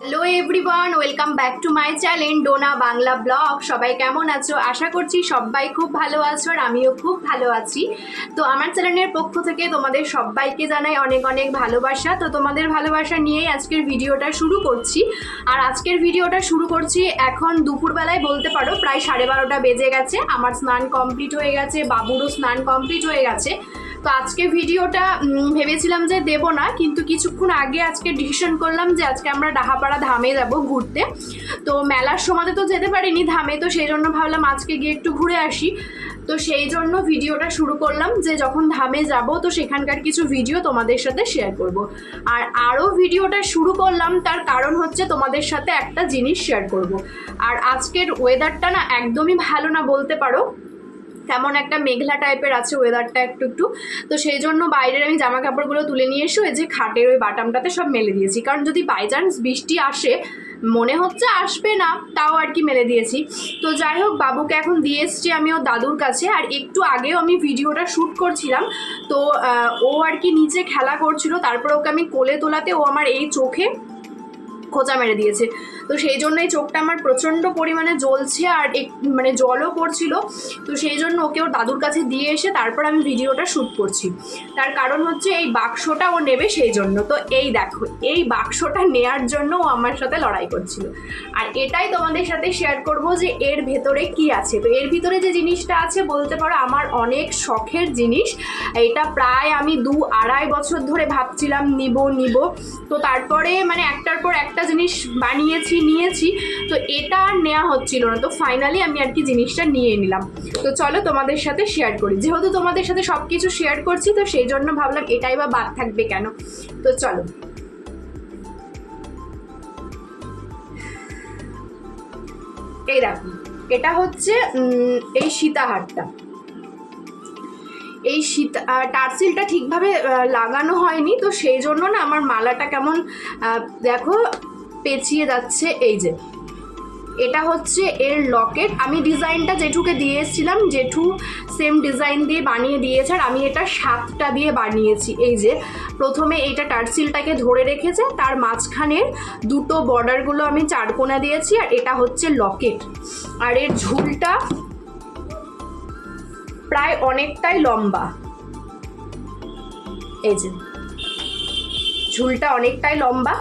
Hello everyone welcome back to my channel Dona Bangla vlog সবাই কেমন আছো? আশা করছি সবাই খুব ভালো আছো আর আমিও খুব ভালো আছি। তো আমার চ্যানেলের পক্ষ থেকে তোমাদের সবাইকে জানাই অনেক অনেক ভালোবাসা। তো তোমাদের ভালোবাসা নিয়েই আজকের ভিডিওটা শুরু করছি। আর আজকের ভিডিওটা শুরু করছি এখন দুপুরবেলায় বলতে পারো, প্রায় সাড়ে বারোটা বেজে গেছে। আমার স্নান কমপ্লিট হয়ে গেছে, বাবুরও স্নান কমপ্লিট হয়ে গেছে। তো আজকে ভিডিওটা ভেবেছিলাম যে দেব না, কিন্তু কিছুক্ষণ আগে আজকে ডিসিশন করলাম যে আজকে আমরা ডাহাপাড়া ধামে যাব ঘুরতে। তো মেলার সময়তে তো যেতে পারিনি ধামে, তো সেই জন্য ভাবলাম আজকে গিয়ে একটু ঘুরে আসি। তো সেই জন্য ভিডিওটা শুরু করলাম যে যখন ধামে যাব, তো সেখানকার কিছু ভিডিও তোমাদের সাথে শেয়ার করব। আর আরও ভিডিওটা শুরু করলাম, তার কারণ হচ্ছে তোমাদের সাথে একটা জিনিস শেয়ার করব। আর আজকের ওয়েদারটা না একদমই ভালো না, বলতে পারো। কেমন একটা মেঘলা টাইপের আছে ওয়েদারটা একটু একটু। তো সেই জন্য বাইরের আমি জামা কাপড়গুলো তুলে নিয়ে এসে যে খাটের ওই বাটামটাতে সব মেলে দিয়েছি। কারণ যদি বাই চান্স বৃষ্টি আসে, মনে হচ্ছে আসবে না, তাও আর কি মেলে দিয়েছি। তো যাই হোক, বাবুকে এখন দিয়ে এসছি আমি ওর দাদুর কাছে। আর একটু আগেও আমি ভিডিওটা শ্যুট করছিলাম। তো ও আর কি নিচে খেলা করছিল, তারপর ওকে আমি কোলে তোলাতে ও আমার এই চোখে খোঁচা মেরে দিয়েছে। তো সেই জন্য এই চোখটা আমার প্রচণ্ড পরিমাণে জ্বলছে আর এক মানে জলও পড়ছিল। তো সেই জন্য ওকে ওর দাদুর কাছে দিয়ে এসে তারপর আমি ভিডিওটা শ্যুট করছি। তার কারণ হচ্ছে এই বাক্সটা ও নেবে সেই জন্য। তো এই দেখো, এই বাক্সটা নেয়ার জন্য ও আমার সাথে লড়াই করছিল। আর এটাই তোমাদের সাথে শেয়ার করব যে এর ভেতরে কি আছে। তো এর ভিতরে যে জিনিসটা আছে, বলতে পারো আমার অনেক শখের জিনিস। এটা প্রায় আমি দু আড়াই বছর ধরে ভাবছিলাম, নিব নিব। তো তারপরে মানে একটার পর একটা জিনিস বানিয়েছি নিয়েছি তো এটা আর নেওয়া হচ্ছিল না। তো ফাইনালি আমি আর কি জিনিসটা নিয়ে নিলাম। তো চলো তোমাদের সাথে শেয়ার করি। যেহেতু তোমাদের সাথে সব কিছু শেয়ার করছি তো সেই জন্য ভাবলাম এটাই বা বাদ থাকবে কেন? তো চলো। এই দেখো এটা হচ্ছে এই সীতাহারটা। এই আহ, টার্সিলটা ঠিকভাবে লাগানো হয়নি তো সেই জন্য না আমার মালাটা কেমন দেখো পেঁচিয়ে যাচ্ছে এই যে। এটা হচ্ছে এর লকেট। আমি ডিজাইনটা জেঠুকে দিয়ে এসেছিলাম। জেঠু সেম ডিজাইন দিয়ে বানিয়ে দিয়েছে আর আমি এটা সাতটা দিয়ে বানিয়েছি। এই যে, প্রথমে এইটা টার্সিলটাকে ধরে রেখেছে। তার মাঝখানে দুটো বর্ডারগুলো আমি চারকোনা দিয়েছি আর এটা হচ্ছে লকেট। আর এর ঝুলটা প্রায় অনেকটাই লম্বা। এই যে। ঝুলটা অনেকটাই লম্বা,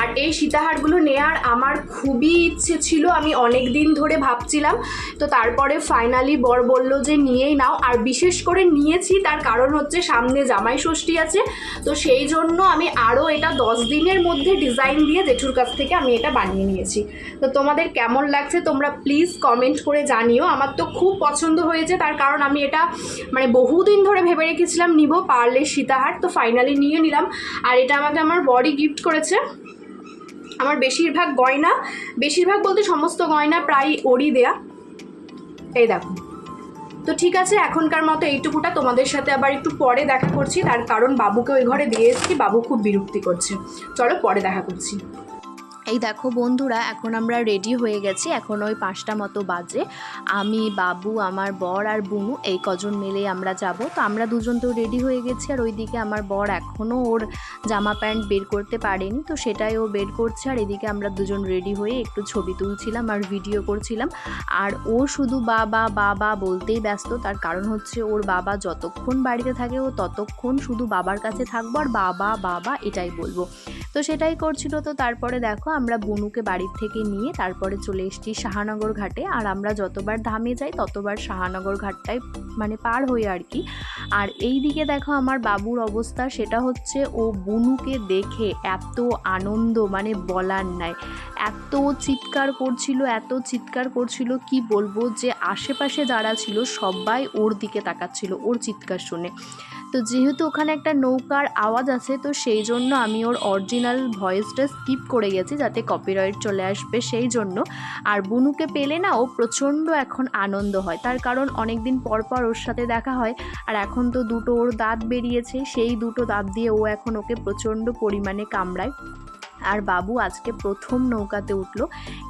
আর এই সীতাহারগুলো নেয়ার আমার খুবই ইচ্ছে ছিল, আমি অনেক দিন ধরে ভাবছিলাম। তো তারপরে ফাইনালি বর বলল যে নিয়েই নাও, আর বিশেষ করে নিয়েছি, তার কারণ হচ্ছে সামনে জামাই ষষ্ঠী আছে। তো সেই জন্য আমি আরও এটা দশ দিনের মধ্যে ডিজাইন দিয়ে জেঠুর কাছ থেকে আমি এটা বানিয়ে নিয়েছি। তো তোমাদের কেমন লাগছে তোমরা প্লিজ কমেন্ট করে জানিও। আমার তো খুব পছন্দ হয়েছে, তার কারণ আমি এটা মানে বহুদিন ধরে ভেবে রেখেছিলাম নিব পার্লের সীতাহার, তো ফাইনালি নিয়ে নিলাম। আর এটা আমাকে আমার বডি গিফট করেছে। আমার বেশিরভাগ গয়না, বেশিরভাগ বলতে সমস্ত গয়না প্রায় ওড়ি দেয়া। এই দেখো। তো ঠিক আছে, এখনকার মতো এইটুকুটা তোমাদের সাথে আবার একটু পরে দেখা করছি। তার কারণ বাবুকে ওই ঘরে দিয়ে এসেছি, বাবু খুব বিরক্তি করছে। চলো পরে দেখা করছি। এই দেখো বন্ধুরা, এখন আমরা রেডি হয়ে গেছি। এখন ওই পাঁচটা মতো বাজে। আমি, বাবু, আমার বর আর বুনু, এই কজন মিলে আমরা যাব। তো আমরা দুজন তো রেডি হয়ে গেছি, আর ওইদিকে আমার বর এখনও ওর জামা প্যান্ট বের করতে পারেনি, তো সেটাই ও বের করছে। আর এদিকে আমরা দুজন রেডি হয়ে একটু ছবি তুলছিলাম আর ভিডিও করছিলাম। আর ও শুধু বাবা বাবা বলতেই ব্যস্ত। তার কারণ হচ্ছে ওর বাবা যতক্ষণ বাড়িতে থাকে, ও ততক্ষণ শুধু বাবার কাছে থাকব আর বাবা বাবা এটাই বলব। তো সেটাই করছিল। তো তারপরে দেখো আমরা বনুকে বাড়ির থেকে নিয়ে তারপরে চলে এসেছি শাহানগর ঘাটে। আর আমরা যতবার ধামে যাই, ততবার শাহানগর ঘাটটাই মানে পার হই আর কি। আর এই দিকে দেখো আমার বাবুর অবস্থা, সেটা হচ্ছে ও বনুকে দেখে এত আনন্দ মানে বলার নাই। এত চিৎকার করছিল, এত চিৎকার করছিল, কি বলব যে আশেপাশে যারা ছিল সবাই ওর দিকে তাকাচ্ছিল, ওর চিৎকার শুনে। তো যেহেতু ওখানে একটা নৌকার আওয়াজ আছে, তো সেই জন্য আমি ওর অরিজিনাল ভয়েসটা স্কিপ করে গেছি যাতে কপিরাইট চলে আসবে সেই জন্য আর বুনুকে পেলে না ও প্রচণ্ড এখন আনন্দ হয়। তার কারণ অনেক দিন পর পর ওর সাথে দেখা হয়, আর এখন তো দুটো ওর দাঁত বেরিয়েছে, সেই দুটো দাঁত দিয়ে ও এখন ওকে প্রচণ্ড পরিমাণে কামড়ায়। আর বাবু আজকে প্রথম নৌকাতে উঠল।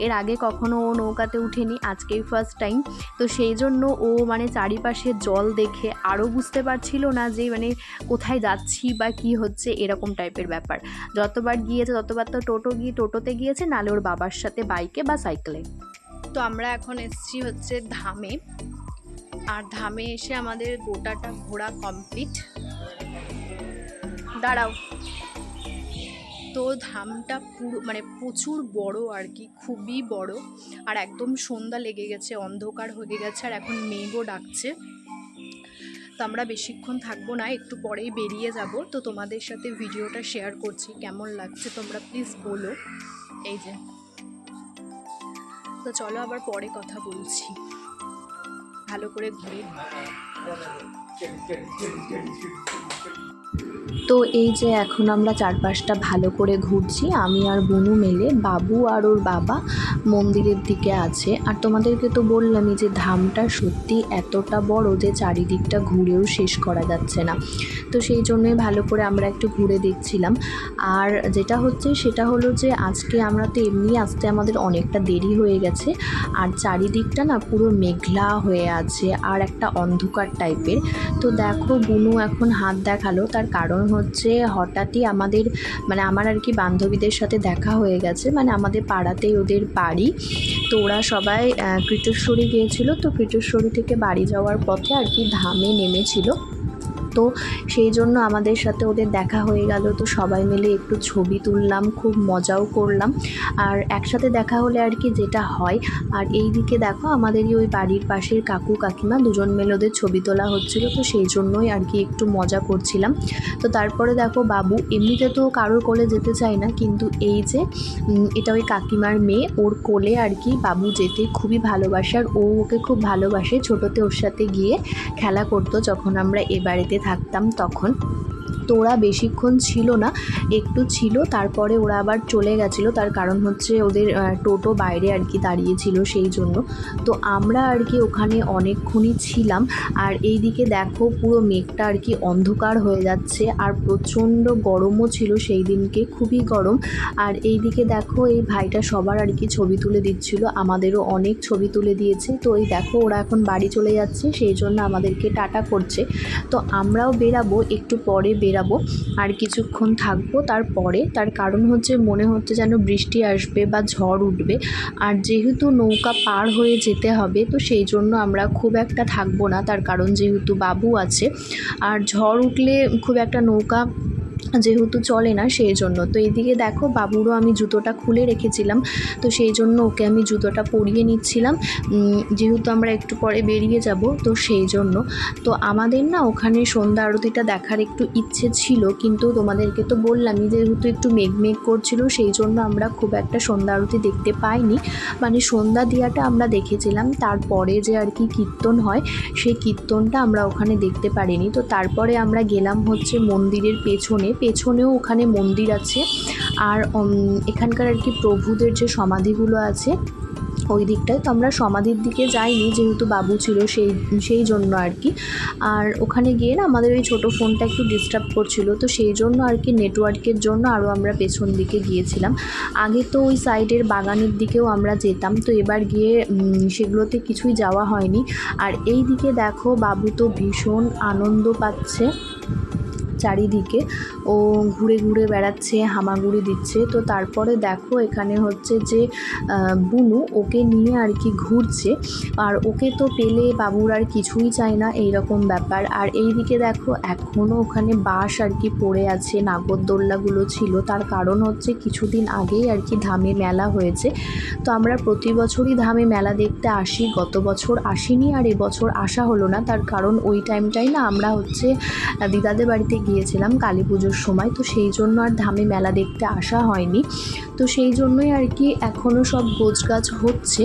এর আগে কখনো ও নৌকাতে উঠেনি, আজকেই ফার্স্ট টাইম তো সেই জন্য ও মানে চারিপাশে জল দেখে আরও বুঝতে পারছিল না যে মানে কোথায় যাচ্ছি বা কি হচ্ছে এরকম টাইপের ব্যাপার। যতবার গিয়েছে, ততবার তো টোটো গিয়ে, টোটোতে গিয়েছে, নালে ওর বাবার সাথে বাইকে বা সাইকেলে তো আমরা এখন এসছি হচ্ছে ধামে। আর ধামে এসে আমাদের গোটাটা ঘোরা কমপ্লিট দাঁড়াও। তো ধামটা পুরো মানে প্রচুর বড় আর কি, খুবই বড়। আর একদম সন্ধ্যা লেগে গেছে, অন্ধকার হয়ে গেছে, আর এখন মেঘও ডাকছে। তো আমরা বেশিক্ষণ থাকব না, একটু পরেই বেরিয়ে যাব। তো তোমাদের সাথে ভিডিওটা শেয়ার করছি, কেমন লাগছে তোমরা প্লিজ বলো। এই যে। তো চলো আবার পরে কথা বলছি। ভালো করে ঘুরে তো এই যে এখন আমরা চারপাশটা ভালো করে ঘুরছি, আমি আর বুনু মেলে, বাবু আর ওর বাবা মন্দিরের দিকে আছে। আর তোমাদেরকে তো বললামই যে ধামটা সত্যি এতটা বড় যে চারিদিকটা ঘুরেও শেষ করা যাচ্ছে না। তো সেই জন্যই ভালো করে আমরা একটু ঘুরে দেখছিলাম। আর যেটা হচ্ছে সেটা হলো যে আজকে আমরা তো এমনি আসতে আমাদের অনেকটা দেরি হয়ে গেছে। আর চারিদিকটা না পুরো মেঘলা হয়ে আছে, আর একটা অন্ধকার টাইপের তো দেখো বুনু এখন হাত দেখাল, তার কারণ হচ্ছে হঠাৎই আমাদের মানে আমার আর কি বান্ধবীদের সাথে দেখা হয়ে গেছে মানে আমাদের পাড়াতেই ওদের বাড়ি। তো ওরা সবাই কৃটেশ্বরী গিয়েছিল, তো কৃটেশ্বরী থেকে বাড়ি যাওয়ার পথে আর কি ধামে নেমেছিল। তো সেই জন্য আমাদের সাথে ওদের দেখা হয়ে গেল। তো সবাই মিলে একটু ছবি তুললাম, খুব মজাও করলাম। আর একসাথে দেখা হলে আর কি যেটা হয়। আর এই দিকে দেখো আমাদেরই ওই বাড়ির পাশের কাকু কাকিমা দুজন মিলে ওদের ছবি তোলা হচ্ছিল। তো সেই জন্যই আর কি একটু মজা করছিলাম। তো তারপরে দেখো বাবু, এমনিতে তো কারোর কোলে যেতে চায় না। কিন্তু এই যে এটা ওই কাকিমার মেয়ে, ওর কোলে আর কি বাবু যেতে খুবই ভালোবাসে। আর ও ওকে খুব ভালোবাসে। ছোটোতে ওর সাথে গিয়ে খেলা করতো যখন আমরা এ বাড়িতে থাকতাম তখন। তো ওরা বেশিক্ষণ ছিল না, একটু ছিল, তারপরে ওরা আবার চলে গেছিল, তার কারণ হচ্ছে ওদের টোটো বাইরে আর কি দাঁড়িয়েছিল সেই জন্য। তো আমরা আর কি ওখানে অনেকক্ষণই ছিলাম, আর এই দিকে দেখো পুরো মেঘটা আর কি অন্ধকার হয়ে যাচ্ছে, আর প্রচণ্ড গরমও ছিল সেই দিনকে, খুবই গরম। আর এই দিকে দেখো এই ভাইটা সবার আর কি ছবি তুলে দিচ্ছিল, আমাদেরও অনেক ছবি তুলে দিয়েছে। তো এই দেখো ওরা এখন বাড়ি চলে যাচ্ছে, সেই জন্য আমাদেরকে টাটা করছে। তো আমরাও বেরাবো, একটু পরে বেরাবো আর কিছুক্ষণ থাকব তারপরে, তার কারণ হচ্ছে মনে হচ্ছে যেন বৃষ্টি আসবে বা ঝড় উঠবে। আর যেহেতু নৌকা পার হয়ে যেতে হবে, তো সেই জন্য আমরা খুব একটা থাকব না। তার কারণ যেহেতু বাবু আছে, আর ঝড় উঠলে খুব একটা নৌকা যেহেতু চলে না, সেই জন্য। তো এদিকে দেখো, বাবুরও আমি জুতোটা খুলে রেখেছিলাম। তো সেই জন্য ওকে আমি জুতোটা পরিয়ে নিচ্ছিলাম। যেহেতু আমরা একটু পরে বেরিয়ে যাব, তো সেই জন্য। তো আমাদের না ওখানে সন্ধ্যা আরতিটা দেখার একটু ইচ্ছে ছিল, কিন্তু তোমাদেরকে তো বললামই যেহেতু একটু মেঘ মেঘ করছিল, সেই জন্য আমরা খুব একটা সন্ধ্যা আরতি দেখতে পাইনি। মানে সন্ধ্যা দিয়াটা আমরা দেখেছিলাম, তারপরে যে আর কি কীর্তন হয়, সেই কীর্তনটা আমরা ওখানে দেখতে পারিনি। তো তারপরে আমরা গেলাম হচ্ছে মন্দিরের পেছনে পেছনেও ওখানে মন্দির আছে। আর এখানকার আর কি প্রভুদের যে সমাধিগুলো আছে, ওই দিকটায় তো আমরা সমাধির দিকে যাইনি, যেহেতু বাবু ছিল সেই সেই জন্য আর কি। আর ওখানে গিয়ে না আমাদের ওই ছোটো ফোনটা একটু ডিস্টার্ব করছিল, তো সেই জন্য আর কি নেটওয়ার্কের জন্য আরও আমরা পেছন দিকে গিয়েছিলাম। আগে তো ওই সাইডের বাগানের দিকেও আমরা যেতাম, তো এবার গিয়ে সেগুলোতে কিছুই যাওয়া হয়নি। আর এই দিকে দেখো বাবু তো ভীষণ আনন্দ পাচ্ছে। চারিদিকে। ও ঘুরে ঘুরে বেড়াচ্ছে, হামাগুড়ি দিচ্ছে। তো তারপরে দেখো এখানে হচ্ছে যে বুনু ওকে নিয়ে আর কি ঘুরছে। আর ওকে তো পেলে বাবুর আর কিছুই চায় না এই রকম ব্যাপার। আর এই দিকে দেখো এখনও ওখানে বাঁশ আর কি পড়ে আছে, নাগরদোল্লাগুলো ছিল। তার কারণ হচ্ছে কিছুদিন আগেই আর কি ধামে মেলা হয়েছে। তো আমরা প্রতি বছরই ধামে মেলা দেখতে আসি। গত বছর আসিনি আর এবছর আসা হলো না। তার কারণ ওই টাইমটাই না আমরা হচ্ছে দিদাদের বাড়িতে গিয়েছিলাম কালী পুজোর সময়, তো সেই জন্য আর ধামে মেলা দেখতে আসা হয়নি। তো সেই জন্যই আর কি এখনও সব গোছ গাছ হচ্ছে।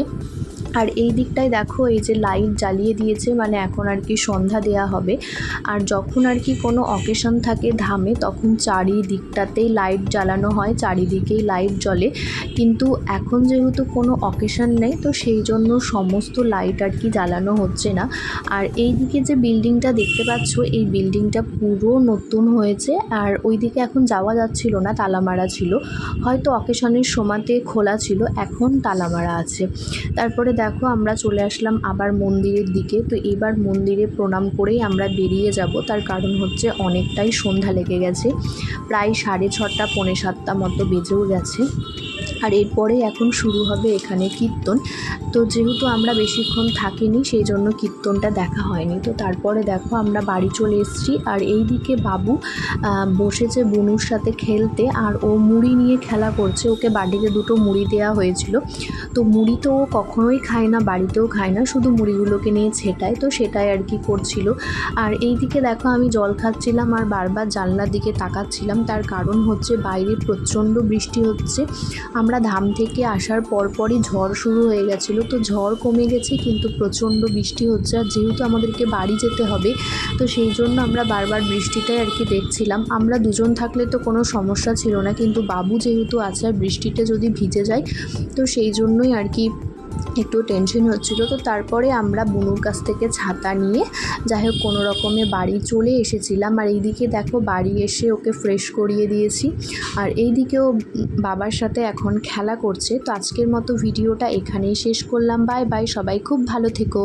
আর এই দিকটায় দেখো, এই যে লাইট জ্বালিয়ে দিয়েছে মানে এখন আর কি সন্ধ্যা দেয়া হবে। আর যখন আর কি কোনো অকেশন থাকে ধামে, তখন চারিদিকটাতেই লাইট জ্বালানো হয়, চারিদিকেই লাইট জ্বলে। কিন্তু এখন যেহেতু কোনো অকেশন নেই, তো সেই জন্য সমস্ত লাইট আর কি জ্বালানো হচ্ছে না। আর এই দিকে যে বিল্ডিংটা দেখতে পাচ্ছ, এই বিল্ডিংটা পুরো নতুন হয়েছে। আর ওই দিকে এখন যাওয়া যাচ্ছিল না তালা মারা ছিল। হয়তো অকেশনের সময়তে খোলা ছিল, এখন তালা মারা আছে। তারপরে দেখো আমরা চলে আসলাম আবার মন্দিরের দিকে। তো এবার মন্দিরে প্রণাম করেই আমরা বেরিয়ে যাব। তার কারণ হচ্ছে অনেকটাই সন্ধ্যা লেগে গেছে। প্রায় সাড়ে ছটা, পৌনে সাতটা মতো বেজেও গেছে। আর এরপরে এখন শুরু হবে এখানে কীর্তন। তো যেহেতু আমরা বেশিক্ষণ থাকিনি, সেই জন্য কীর্তনটা দেখা হয়নি। তো তারপরে দেখো আমরা বাড়ি চলে এসেছি আর এই দিকে বাবু বসেছে বনুর সাথে খেলতে আর ও মুড়ি নিয়ে খেলা করছে। ওকে বাড়িতে দুটো মুড়ি দেওয়া হয়েছিল। তো মুড়ি তো ও কখনোই খায় না, বাড়িতেও খায় না, শুধু মুড়িগুলোকে নিয়ে ছেটায়। তো সেটাই আর কি করছিল। আর এই দিকে দেখো আমি জল খাচ্ছিলাম আর বারবার জানলার দিকে তাকাচ্ছিলাম। তার কারণ হচ্ছে বাইরে প্রচণ্ড বৃষ্টি হচ্ছে। আমরা ধাম থেকে আসার পরপরই ঝড় শুরু হয়ে গেছিল। তো ঝড় কমে গেছে, কিন্তু প্রচণ্ড বৃষ্টি হচ্ছে আর যেহেতু আমাদেরকে বাড়ি যেতে হবে, তো সেই জন্য আমরা বারবার বৃষ্টিটাই আর কি দেখছিলাম। আমরা দুজন থাকলে তো কোনো সমস্যা ছিল না, কিন্তু বাবু যেহেতু আছে আর বৃষ্টিতে যদি ভিজে যায়, তো সেই জন্যই আর কি একটু টেনশন হচ্ছিল। তো তারপরে আমরা বুনুর কাছ থেকে ছাতা নিয়ে যাই হোক কোনো রকমে বাড়ি চলে এসেছিলাম। আর এইদিকে দেখো বাড়ি এসে ওকে ফ্রেশ করিয়ে দিয়েছি। আর এইদিকেও বাবার সাথে এখন খেলা করছে। তো আজকের মতো ভিডিওটা এখানেই শেষ করলাম। বাই বাই সবাই খুব ভালো থেকো।